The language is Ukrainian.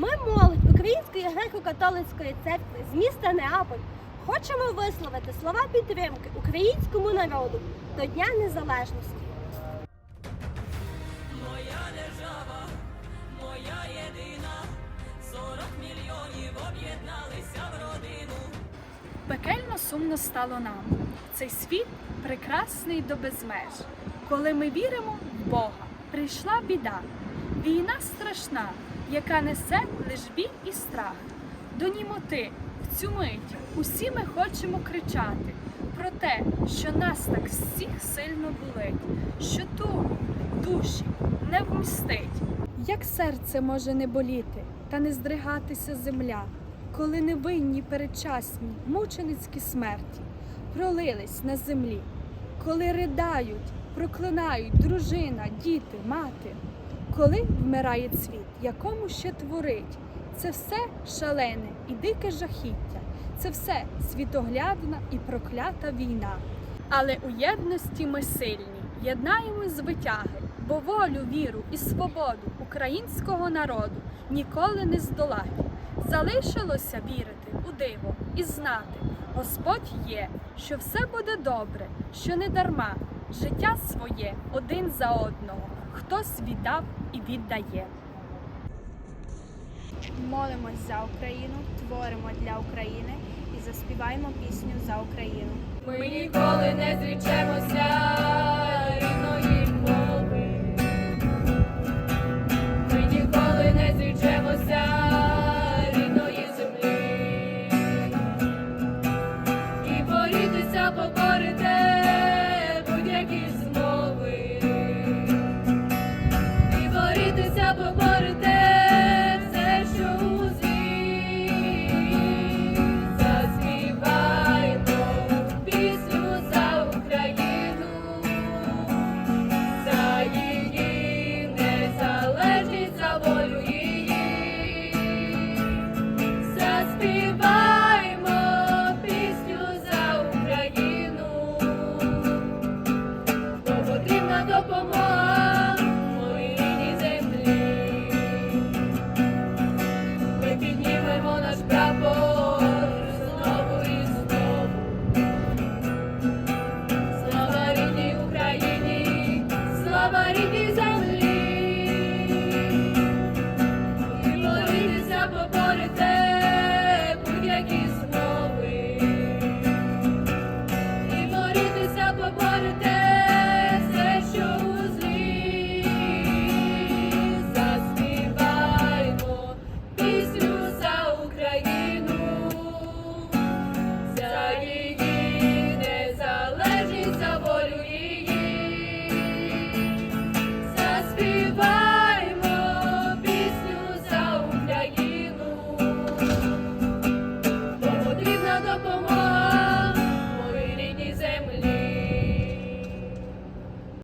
Ми молодь Української греко-католицької церкви з міста Неаполь хочемо висловити слова підтримки українському народу до Дня Незалежності. Моя держава, моя єдина, 40 мільйонів об'єдналися в родину. Пекельно сумно стало нам. Цей світ прекрасний до безмеж. Коли ми віримо в Бога, прийшла біда. Війна страшна, яка несе лиш біль і страх. До німоти в цю мить усі ми хочемо кричати про те, що нас так всіх сильно болить, що ту душі не вмістить. Як серце може не боліти та не здригатися земля, коли невинні передчасні мученицькі смерті пролились на землі, коли ридають, проклинають дружина, діти, мати, коли вмирає цвіт, якому ще творить, це все шалене і дике жахіття, це все світоглядна і проклята війна. Але у єдності ми сильні, єднаємось з витяги, бо волю, віру і свободу українського народу ніколи не здолати. Залишилося вірити у диво і знати, Господь є, що все буде добре, що не дарма, життя своє один за одного, хтось віддав і віддає. Молимось за Україну, творимо для України і заспіваємо пісню за Україну. Ми ніколи не зрічемося